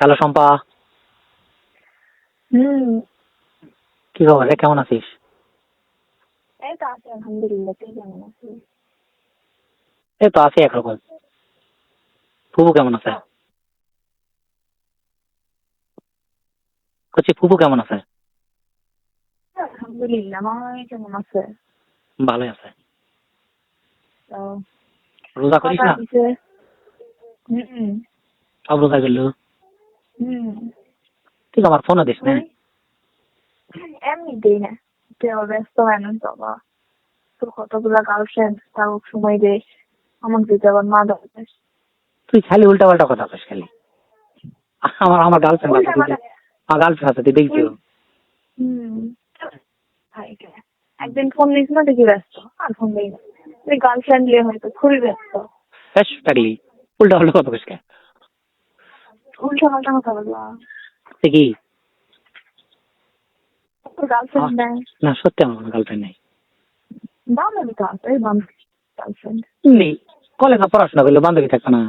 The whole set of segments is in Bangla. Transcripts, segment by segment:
হ্যালো শম্পা। হুম। কি খবর? রে কেমন আছিস? এই তো আছি আলহামদুলিল্লাহ। তুই কেমন আছিস? এই তো আছি একরকম। ফুপু কেমন আছে? বলছি ফুপু কেমন আছে? আলহামদুলিল্লাহ মামাই কেমন আছে? ভালোই আছে। রোজা করিস না? হুম। সব রোজা করল? হুম। ঠিক আমার ফোনও দিস না এমনিতেই না। তুই আবার ব্যস্ত মানুষ বাবা তোর কতগুলা গার্লফ্রেন্ড তাও সময় দে আমাকে দিতে আবার মা দরকার তুই খালি উল্টা পাল্টা কথা কস খালি। আমার আমার গার্লফ্রেন্ড আছে তুই আমার গার্লফ্রেন্ড আছে তুই কে। একদিন ফোন নিস না দেখি ব্যস্ত। আর ফোন দিই না। তুই গার্লফ্রেন্ড নিয়ে হয়তো খুবই ব্যস্ত। বেশ পাগলি। উল্টা পাল্টা কথা কস উল্টা পাল্টা কথা বললাম সে কি তোর গার্লফ্রেন্ড নেই না সত্যি আমার কোনো গার্লফ্রেন্ড নেই বান্ধবী তো আছে বান্ধবী গার্লফ্রেন্ড নেই কলেজে পড়াশোনা করলে বান্ধবী থাকতো না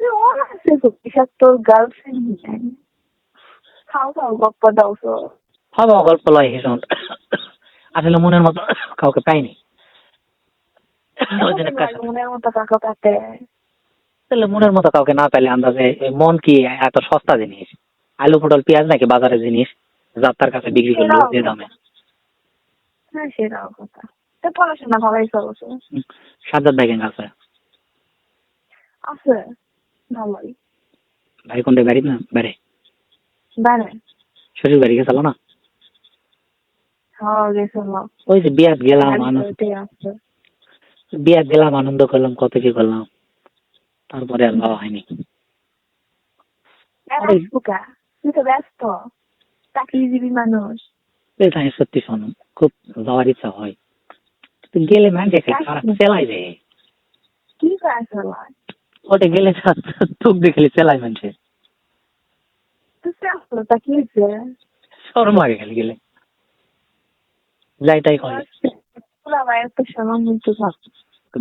তুই অনার্সে করছিস আর তোর গার্লফ্রেন্ড নেই খাও খাও গপ্প দাও তো গল্প লয় হেসন আসলে মনের মতো কাউকে পাইনি মনের মতো পাতে তাহলে মনের মতো কাউকে না পেলে আন্দাজে মন কি এত সস্তা জিনিস? আলু পটল পেঁয়াজ নাকি বাজারের জিনিস? যাত্রার কাছে বিক্রি করল যে দামে। হ্যাঁ সেটাও কথা। পড়াশোনা ভালোই চলছে সাজ্জাদ ভাই কেন আছে? আছে। ভালোই। ভাই কোনটা বাড়ি না? বাড়ি? বাইরে শ্বশুর বাড়ি গেছিল না? হ্যাঁ গেছিল। ওই যে বিয়াত গেলাম আনন্দ। বিয়াত গেলাম আনন্দ করলাম কত কি করলাম। তারপরে আর যাওয়া হয়নি। বুকা তুই তো ব্যস্ত। চাকরি মানুষ। এটা আমি সত্যি শোন খুব যাওয়ার ইচ্ছা হয়। গেলে ম্যান দেখে চেলাই যায় কি করে আসলে ওটা গেলে দেখলে চেলাই মানছে লাগে খালি গেলে। যাইটাই কয়।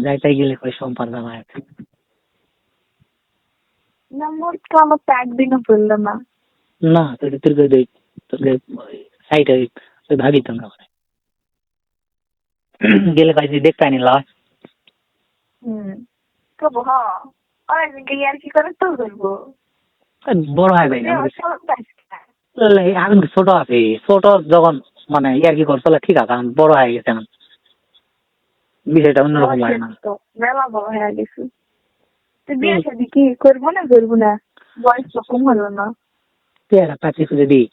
যাইটাই গেলে কয় সম্পার জামাই না না সাইড ওই গেলে দেখতে আনি হুম হ কি করে তো বড় হয় ভাই এখন ছোট আছে ছোট যখন মানে ইয়ার কি করছিল ঠিক আছে বড় হয়ে গেছে বিষয়টা অন্যরকম লাগে না মেলা বড় হয়ে গেছে তুই বিয়ে শাদি কি করব না করব না? বয়স তো কম হলো না। একটা পাচ্ছি খুঁজে দিই।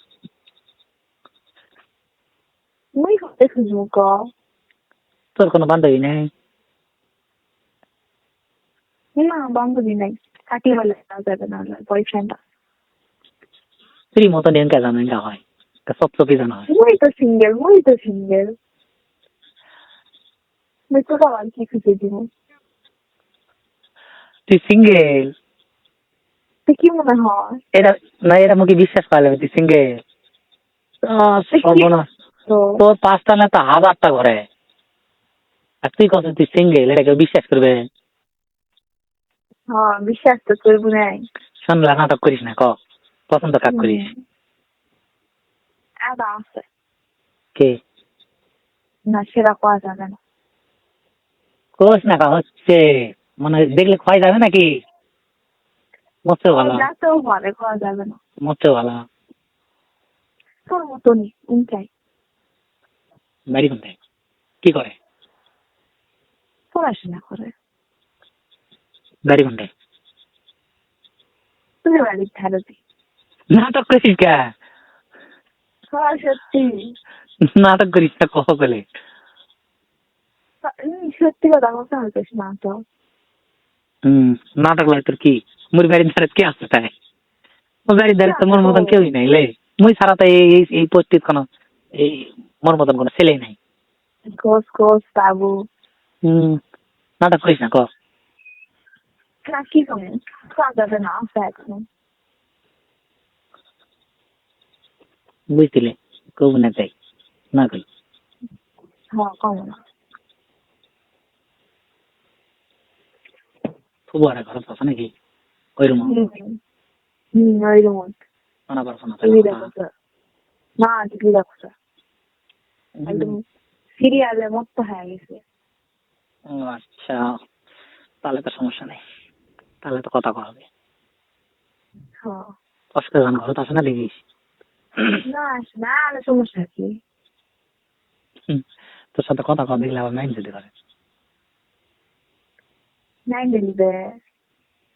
মুই করতে খুঁজবো ক? তোর কোনো বান্ধবী নেই? না বান্ধবী নাই। কাটি হলে যাবে না বয়ফ্রেন্ড তুই মতো নিয়ে জানো এটা হয়? সব চোখে জানা হয়। মুই তো সিঙ্গেল মুই তো সিঙ্গেল মুই তো আর কি খুঁজে দিব? তুই সিঙ্গেল তুই কি মনে হয়? এটা না এটা মুখে বিশ্বাস পাইলে তুই সিঙ্গেল সর্বনাশ তো তোর পাঁচটা না তো হাজারটা ঘরে আর তুই কত তুই সিঙ্গেল এটা কেউ বিশ্বাস করবে? হ্যাঁ বিশ্বাস তো করব নাই শুনলা নাটক করিস না ক? পছন্দ কাক করিস? আদা আছে। কে? না সেটা করা যাবে না। কোস না কা হচ্ছে। মানে দেখলে ক্ষয় যাবে নাকি? মরতেও ভালো। যাতেও পারে করা যাবে না। মরতেও ভালো। তোর মতনই উনটাই বাড়ি কোনটায় কি করে? পড়াশোনা করে। বাড়ি কোনটায় তুমি বাড়ির ধারে দি নাটক করিস কে? হ্যাঁ সত্যি। নাটক করিস না কহ বলে সত্যি কথা কথা হইতেস না তো। হম নাটক লাগে তোর কি? মোর বাড়ির ধারে কে আসতে তাই? মোর বাড়ির ধারে তো মোর মতন কেউই নাই লে। মুই ছাড়া তো এই এই- পরিস্থিতি কোনো এই মোর মতন কোনো ছেলেই নাই। গোস গোস বাবু। হম নাটক করিস না ক। কি কমে যাবে না এখন। কবু না চাই না কই। হ্যাঁ কমে না। ফুবুয়ারা ঘর আছে নাকি? ওই রুম হুম। হুম। শোনা পারছ না না টিভি দেখছে একদম সিরিয়ালে মস্ত হয়ে গেছে। ও আচ্ছা তাহলে তো সমস্যা নেই। তাহলে তো কথা কষ্ট গান ঘর আসে না দেখিস না না সমস্যা কি? তোর সাথে কথা কওয়া দেখলে আবার মাইন্ড দিতে পারে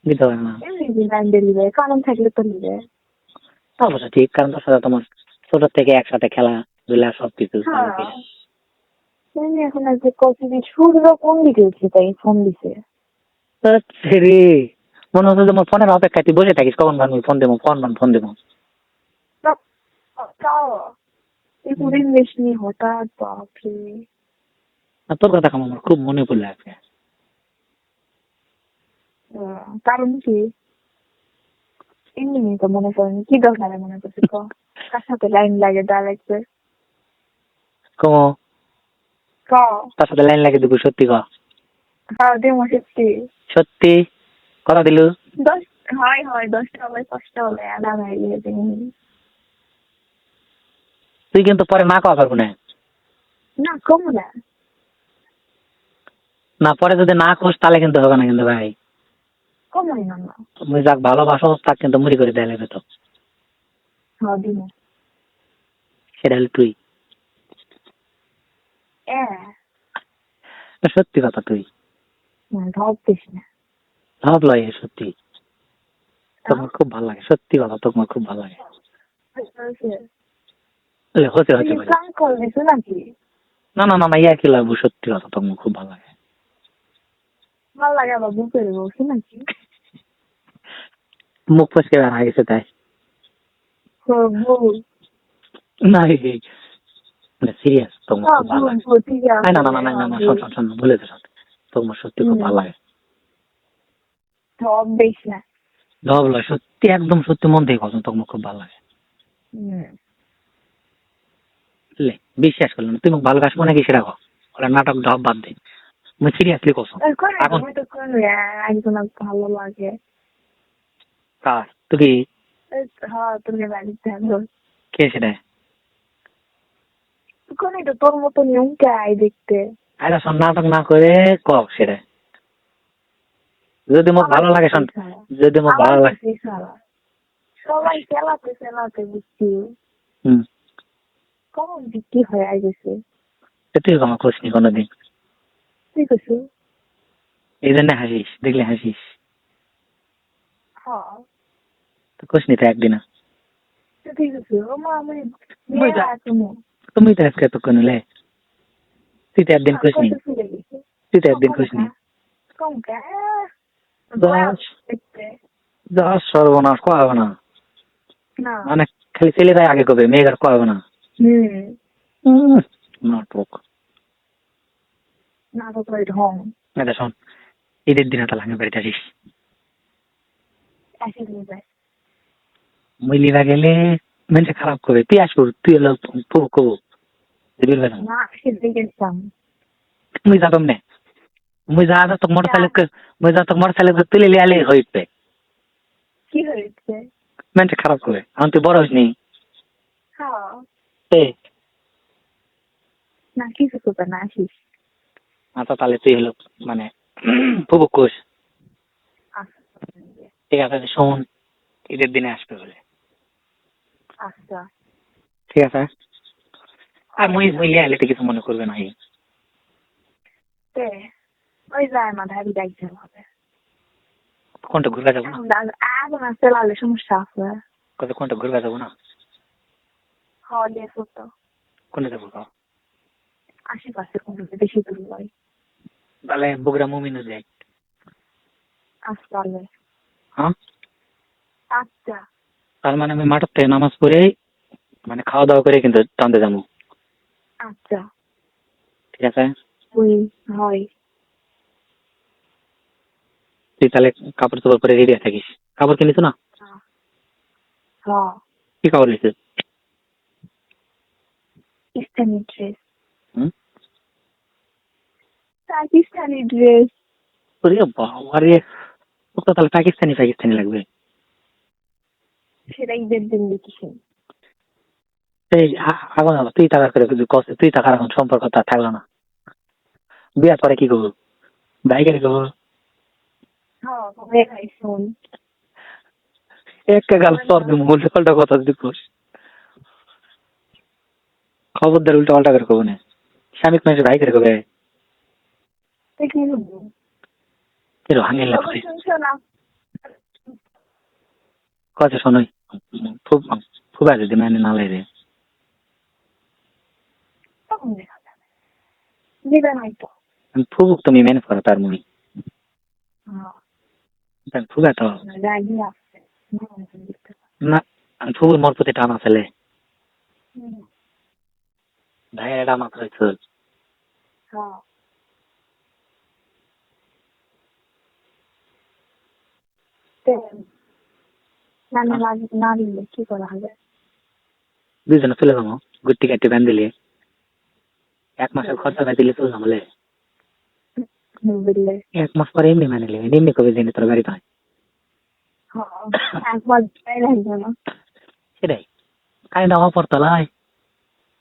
দিতে না এমনি থাকলে তো অবশ্য ঠিক কারণ তোর সাথে তোমার ছোট থেকে একসাথে খেলা ধুলা সব কিছু হ্যাঁ। এমনি এখন আজকে সূর্য কোন দিকে উঠছে তাই ফোন দিছে? রে মনে হচ্ছে তোমার ফোনের অপেক্ষায় তুই বসে থাকিস কখন আমি ফোন দেবো ফোন ফোন দেবো? তোর কথা আমার খুব মনে পড়লে আহ, কারণ কি? এমনি তো মনে করেন কি দরকারে মনে করছি ক? কার সাথে লাইন লাগে ডাইরেক্ট কমো ক? তার সাথে লাইন লাগিয়ে দেবো সত্যি ক? হ্যাঁ দেবো সত্যি। সত্যি? কথা দিলু? দশ হয় হয় দশটা হবে পাঁচটা হবে গিয়ে দিন তুই কিন্তু পরে না কওয়া পারব না। না কম না। না পরে যদি না কোস তাহলে কিন্তু হবে না কিন্তু ভাই। কম না না। মুই যাক ভালোবাসো তাক কিন্তু মুড়ি করে দেয় লাগবে তো। হ্যাঁ সেটা হলে তুই। সত্যি কথা তুই। ভাব লয় সত্যি। তোমার খুব ভালো লাগে সত্যি কথা তোমার খুব ভালো লাগে। হতে না না না না ইয়া কি লাগবো সত্যি কথা তোমার খুব ভালো লাগে। ভালো লাগে আবার বুকের বসে নাকি মুখ ফসকে গেছে তাই। হ্যাঁ, না সিরিয়াস তোমার খুব ভালো লাগে। না না না না না না শোন শোন ভুলে তোমার সত্যি খুব। ভালো লাগে। বেশ না। লয় সত্যি একদম সত্যি মন থেকে কথা তোমার খুব ভালো লাগে। লে বিশ্বাস করলাম না। তুমি মোক ভালোবাসবো নাকি সেটা কও ওরা নাটক ঢপ বাদ দে। মুই সিরিয়াসলি কসম এখন একজন ভালো লাগে কার কি? হ্যাঁ তুমি বাড়িতে কে সেটা কোন তো তোর মতো নিয়ম কে দেখতে। আরে শোন নাটক না করে ক সেটা যদি ভালো লাগে শোন যদি মোক ভালো লাগে। আমার কাছেই সারা। সবাই খেলাতে খেলাতে বুঝছি হুম কখন বিক্রি হয়ে আই গেছে। তো তুই আমার খোঁজ নি কোনোদিন। ঠিক আছে এই জন্য হাসিস দেখলে হাসিস। হ্যাঁ। তো তো একদিন ঠিক আছে ও আমি তুমি তো আজকে তো কোনলে তুই তো একদিন খোঁজ নি। তুই তো একদিন খোঁজ নি। কম কে? দশ দেখতে যা সর্বনাশ কবে না। মানে খালি ছেলেরাই আগে কবে মেয়েরা কবে না। নাটক। না তো করে ঢং এটা শোন ঈদের দিনে তাহলে আমি বাড়িতে আসিস। মুই লিবা গেলে মেনছে খারাপ করবে তুই আসব তুই হলো পুরো কবো না মুই যাতাম নে মুই যা যা তোক মোটর সাইকেল মুই যা তোক মোটর সাইকেল তুলে লিয়ে আলে হইবে। কি হয়েছে? মেনছে খারাপ করবে এখন তুই বড় হইসনি? হ্যাঁ। না কিছু করবে না আসিস। আচ্ছা তাহলে তুই হলো মানে পুবু কোষ আচ্ছা ঠিক আছে শোন ঈদের দিনে আসবে বলে। আচ্ছা। ঠিক আছে। আর মুই মুই লিয়ে আলে তো কিছু মনে করবে না ওই যায় ডাকতে হবে। কোনটা ঘুরবা যাব না? এখন দাদা আসতে লাগলে সমস্যা আছে। কত কোনটা ঘুরবা যাব না? তো। কোনটা যাব? আশেপাশে কোনো বেশি দূর নয়। তাহলে বগুড়া মুমিনও যাই। আসতে হ্যাঁ? আচ্ছা। তার মানে আমি মাঠের থেকে নামাজ পড়ে মানে খাওয়া দাওয়া করে কিন্তু টানতে যাব। আচ্ছা। ঠিক আছে? হয়। তুই তাহলে কাপড় চোপড় পরে রেডি থাকিস। কাপড় কিনিস না? কি কাপড় নিছিস? পাকিস্তানি ড্রেস। হুম? পাকিস্তানি ড্রেস ওরে বাবা রে তো তাহলে পাকিস্তানি পাকিস্তানি লাগবে। সেটা ঈদের দিন দেখেছি এই আ- এখন তুই টাকা করে কিছু কষ্ট তুই টাকার এখন সম্পর্ক তার থাকল না। বিয়ার পরে কি করব? বাইকের করব? হ্যাঁ একটা গাল সর দিব উল্টা পাল্টা কথা যদি কোস। খবরদার উল্টা পাল্টা করে কবো না। স্বামী মানুষ ভাই করে কবে তুই কি করব এর হাঙ্গেল লাগছে শুনছো না? কথা শোনোই খুব খুব আছে দিন মানে না লাগে তখন দেখা যাবে। দিবে হয়তো ফুবুক তুমি মেনে করো তার মুড়ি। হ্যাঁ। না ফুবুর মোর প্রতি টানা ফেলে হুম, ভাইয়ের মাত্র চল হ্যাঁ। না না না- না করা হবে? দুজনে চলে যাব গুটি কাটি বান দিলে। এক মাসের খরচা বাদ দিলে চলে যাব এক মাস পরে এমনি মানে নিলে এমনি কবে দিনে তোর বাড়ি পায় হ্যাঁ না সেটাই। কাই না অপর তলায়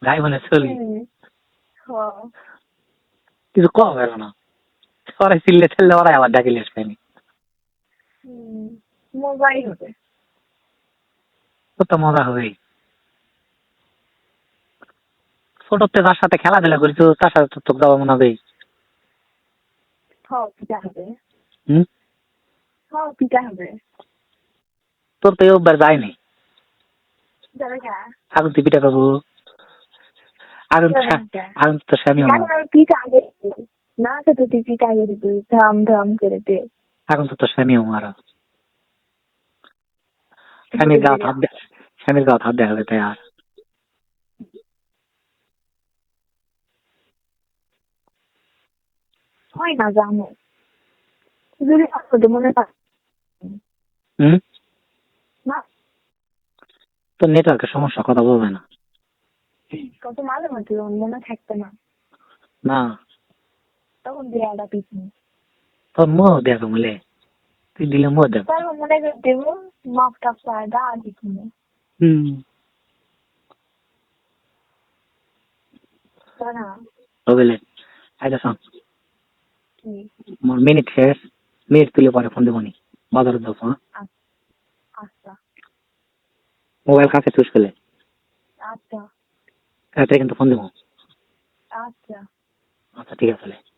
গাই বলে চলি কিছু কম হলো না? ওরাই চিল্লে ছেলে ওরাই আবার ডাকিলে আসবেনি হুম, মজাই হবে। কত মজা হবে ছোটতে যার সাথে খেলাধুলা করেছ তার সাথে তো তোকে যাওয়া মনে হবে। হ্যাঁ হ্যাঁ হবে। তোর তো অভ্যাস যায়নি? যাবে না। আগুন তুই পিঠা খাব। তো তো স্বামী আমার এখন আগে দিবি। না তো তুই পিঠা ধাম ধাম করে দে। আগুন তো তোর স্বামী আমার স্বামীর গাত হাত স্বামীর গাত হাত দেখাবে তাই আর হয় না জানো যদি আসলে মনে থাক হুম না তোর নেটওয়ার্কের সমস্যা কথা বলবে না। কত মাঝে মাঝে মনে থাকবে না। না। তখন দেয়াটা পিছনে। তোর মুখ দেখো বলে তুই দিলে মুখ দেখ মনে করে দেবো টাপ পায়দা আর পিছনে হুম তাই না আচ্ছা শোন মোর মিনিট শেষ মিনিট তুলে পরে ফোন বাজারে হ্যাঁ মোবাইল কাছে চুষ ফেলে আচ্ছা কিন্তু ফোন দেবো আচ্ছা আচ্ছা ঠিক আছে